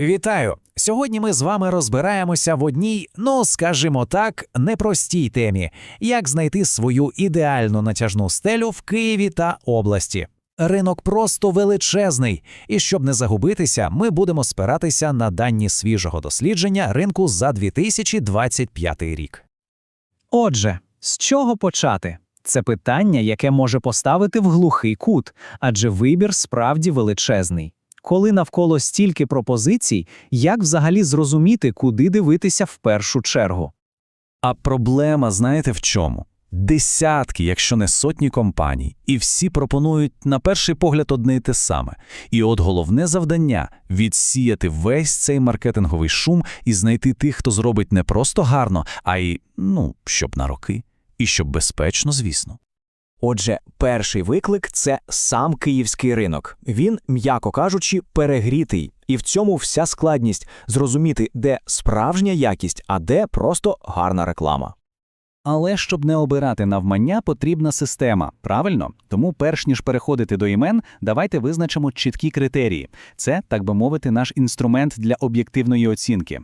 Вітаю! Сьогодні ми з вами розбираємося в одній, ну скажімо так, непростій темі: як знайти свою ідеальну натяжну стелю в Києві та області. Ринок просто величезний, і щоб не загубитися, ми будемо спиратися на дані свіжого дослідження ринку за 2025 рік. Отже, з чого почати? Це питання, яке може поставити в глухий кут, адже вибір справді величезний. Коли навколо стільки пропозицій, як взагалі зрозуміти, куди дивитися в першу чергу? А проблема, знаєте в чому? Десятки, якщо не сотні компаній, і всі пропонують на перший погляд одне й те саме. І от головне завдання відсіяти весь цей маркетинговий шум і знайти тих, хто зробить не просто гарно, а й ну, щоб на роки, і щоб безпечно, звісно. Отже, перший виклик це сам київський ринок. Він, м'яко кажучи, перегрітий, і в цьому вся складність зрозуміти, де справжня якість, а де просто гарна реклама. Але щоб не обирати навмання, потрібна система, правильно? Тому, перш ніж переходити до імен, давайте визначимо чіткі критерії. Це, так би мовити, наш інструмент для об'єктивної оцінки.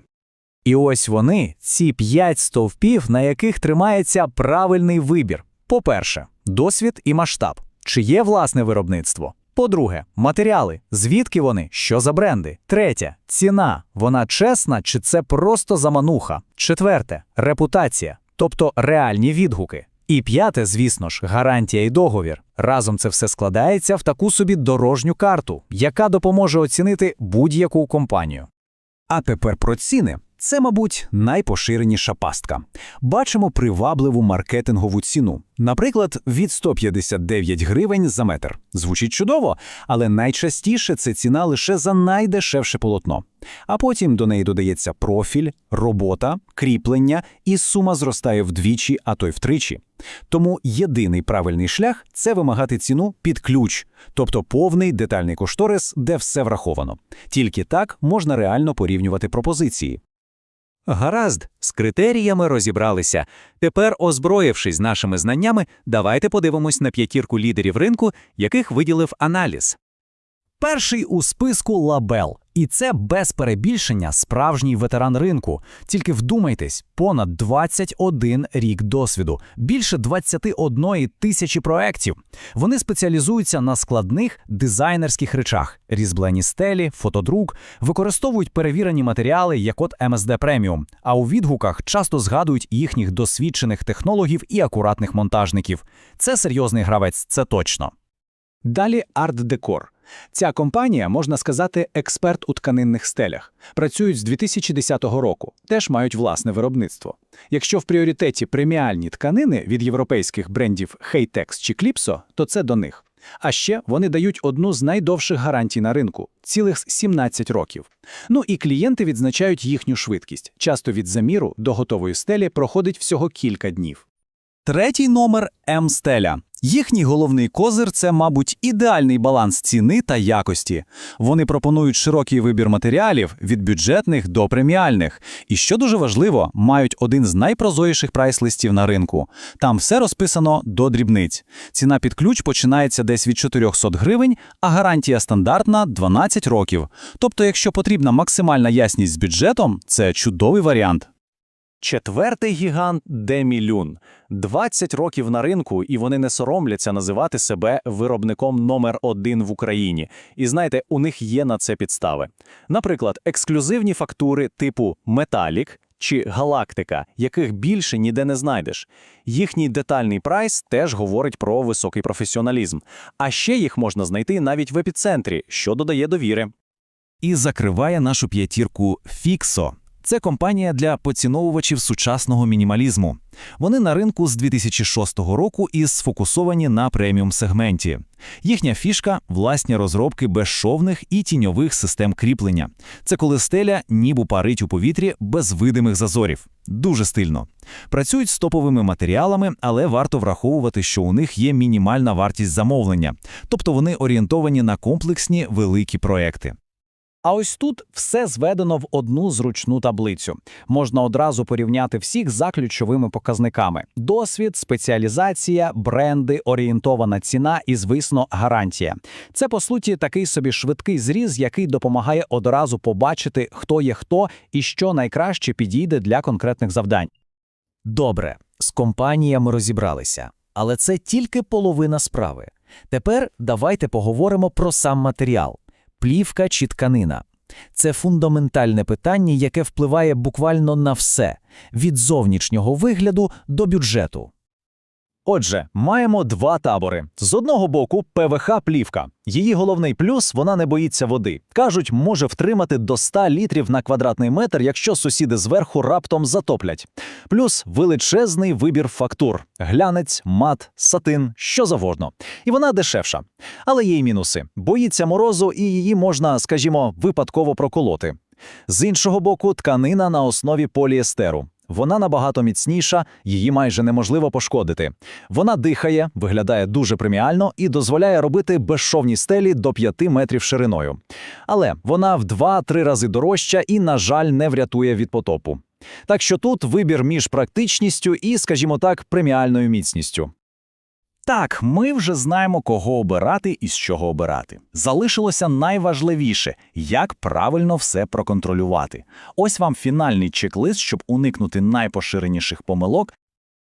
І ось вони, ці п'ять стовпів, на яких тримається правильний вибір. По-перше, досвід і масштаб. Чи є власне виробництво? По-друге, матеріали. Звідки вони? Що за бренди? Третє ціна. Вона чесна чи це просто замануха? Четверте репутація, тобто реальні відгуки. І п'яте, звісно ж, гарантія і договір. Разом це все складається в таку собі дорожню карту, яка допоможе оцінити будь-яку компанію. А тепер про ціни. Це, мабуть, найпоширеніша пастка. Бачимо привабливу маркетингову ціну. Наприклад, від 159 гривень за метр. Звучить чудово, але найчастіше це ціна лише за найдешевше полотно. А потім до неї додається профіль, робота, кріплення, і сума зростає вдвічі, а то й втричі. Тому єдиний правильний шлях це вимагати ціну під ключ, тобто повний детальний кошторис, де все враховано. Тільки так можна реально порівнювати пропозиції. Гаразд, з критеріями розібралися. Тепер, озброївшись нашими знаннями, давайте подивимось на п'ятірку лідерів ринку, яких виділив аналіз. Перший у списку лабел, і це без перебільшення справжній ветеран ринку. Тільки вдумайтесь, понад 21 рік досвіду, більше 21 тисячі проєктів. Вони спеціалізуються на складних дизайнерських речах: різблені стелі, фотодрук, використовують перевірені матеріали, як от MSD Premium, а у відгуках часто згадують їхніх досвідчених технологів і акуратних монтажників. Це серйозний гравець, це точно. Далі арт-декор. Ця компанія, можна сказати, експерт у тканинних стелях. Працюють з 2010 року, теж мають власне виробництво. Якщо в пріоритеті преміальні тканини від європейських брендів Heytex чи Clipso, то це до них. А ще вони дають одну з найдовших гарантій на ринку цілих 17 років. Ну і клієнти відзначають їхню швидкість. Часто від заміру до готової стелі проходить всього кілька днів. Третій номер М-стеля. Їхній головний козир це, мабуть, ідеальний баланс ціни та якості. Вони пропонують широкий вибір матеріалів від бюджетних до преміальних. І що дуже важливо, мають один з найпрозоріших прайс-листів на ринку. Там все розписано до дрібниць. Ціна під ключ починається десь від 400 гривень, а гарантія стандартна 12 років. Тобто, якщо потрібна максимальна ясність з бюджетом, це чудовий варіант. Четвертий гігант Демілюн. 20 років на ринку, і вони не соромляться називати себе виробником номер один в Україні. І знаєте, у них є на це підстави. Наприклад, ексклюзивні фактури типу Металік чи Галактика, яких більше ніде не знайдеш. Їхній детальний прайс теж говорить про високий професіоналізм. А ще їх можна знайти навіть в епіцентрі, що додає довіри. І закриває нашу п'ятірку Фіксо. Це компанія для поціновувачів сучасного мінімалізму. Вони на ринку з 2006 року і сфокусовані на преміум сегменті. Їхня фішка власні розробки безшовних і тіньових систем кріплення. Це коли стеля ніби парить у повітрі без видимих зазорів. Дуже стильно. Працюють з топовими матеріалами, але варто враховувати, що у них є мінімальна вартість замовлення, тобто вони орієнтовані на комплексні великі проекти. А ось тут все зведено в одну зручну таблицю. Можна одразу порівняти всіх за ключовими показниками: досвід, спеціалізація, бренди, орієнтована ціна і, звісно, гарантія. Це по суті такий собі швидкий зріз, який допомагає одразу побачити, хто є хто і що найкраще підійде для конкретних завдань. Добре, з компаніями розібралися, але це тільки половина справи. Тепер давайте поговоримо про сам матеріал – плівка чи тканина. Це фундаментальне питання, яке впливає буквально на все – від зовнішнього вигляду до бюджету. Отже, маємо два табори. З одного боку ПВХ-плівка. Її головний плюс – вона не боїться води. Кажуть, може втримати до 100 літрів на квадратний метр, якщо сусіди зверху раптом затоплять. Плюс величезний вибір фактур – глянець, мат, сатин, що завгодно. І вона дешевша. Але є й мінуси. Боїться морозу і її можна, скажімо, випадково проколоти. З іншого боку, тканина на основі поліестеру. Вона набагато міцніша, її майже неможливо пошкодити. Вона дихає, виглядає дуже преміально і дозволяє робити безшовні стелі до 5 метрів шириною. Але вона в 2-3 рази дорожча і, на жаль, не врятує від потопу. Так що тут вибір між практичністю і, скажімо так, преміальною міцністю. Так, ми вже знаємо, кого обирати і з чого обирати. Залишилося найважливіше – як правильно все проконтролювати. Ось вам фінальний чек-лист, щоб уникнути найпоширеніших помилок.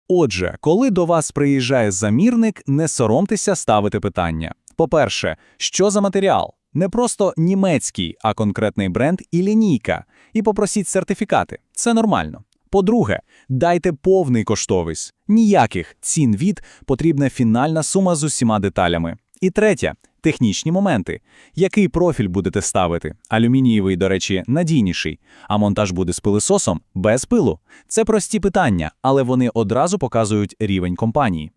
Отже, коли до вас приїжджає замірник, не соромтеся ставити питання. По-перше, що за матеріал? Не просто німецький, а конкретний бренд і лінійка. І попросіть сертифікати. Це нормально. По-друге, дайте повний коштовість. Ніяких цін від потрібна фінальна сума з усіма деталями. І третє технічні моменти. Який профіль будете ставити? Алюмінієвий, до речі, надійніший, а монтаж буде з пилисосом без пилу. Це прості питання, але вони одразу показують рівень компанії.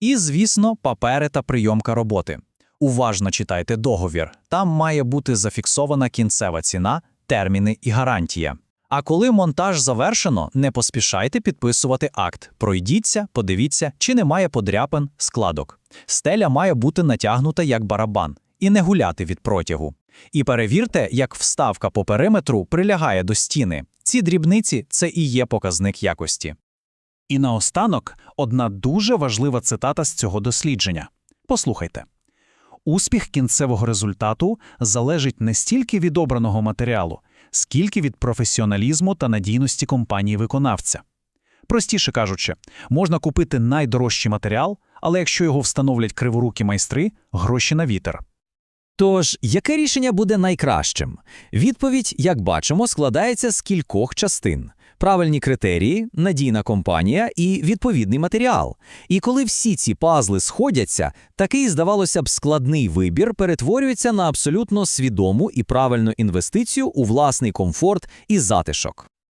І, звісно, папери та прийомка роботи. Уважно читайте договір. Там має бути зафіксована кінцева ціна, терміни і гарантія. А коли монтаж завершено, не поспішайте підписувати акт. Пройдіться, подивіться, чи немає подряпин, складок. Стеля має бути натягнута як барабан і не гуляти від протягу. І перевірте, як вставка по периметру прилягає до стіни. Ці дрібниці це і є показник якості. І наостанок одна дуже важлива цитата з цього дослідження. Послухайте. Успіх кінцевого результату залежить не стільки від обраного матеріалу, скільки від професіоналізму та надійності компанії-виконавця. Простіше кажучи, можна купити найдорожчий матеріал, але якщо його встановлять криворукі майстри, гроші на вітер. Тож, яке рішення буде найкращим? Відповідь, як бачимо, складається з кількох частин. Правильні критерії, надійна компанія і відповідний матеріал. І коли всі ці пазли сходяться, такий, здавалося б, складний вибір перетворюється на абсолютно свідому і правильну інвестицію у власний комфорт і затишок.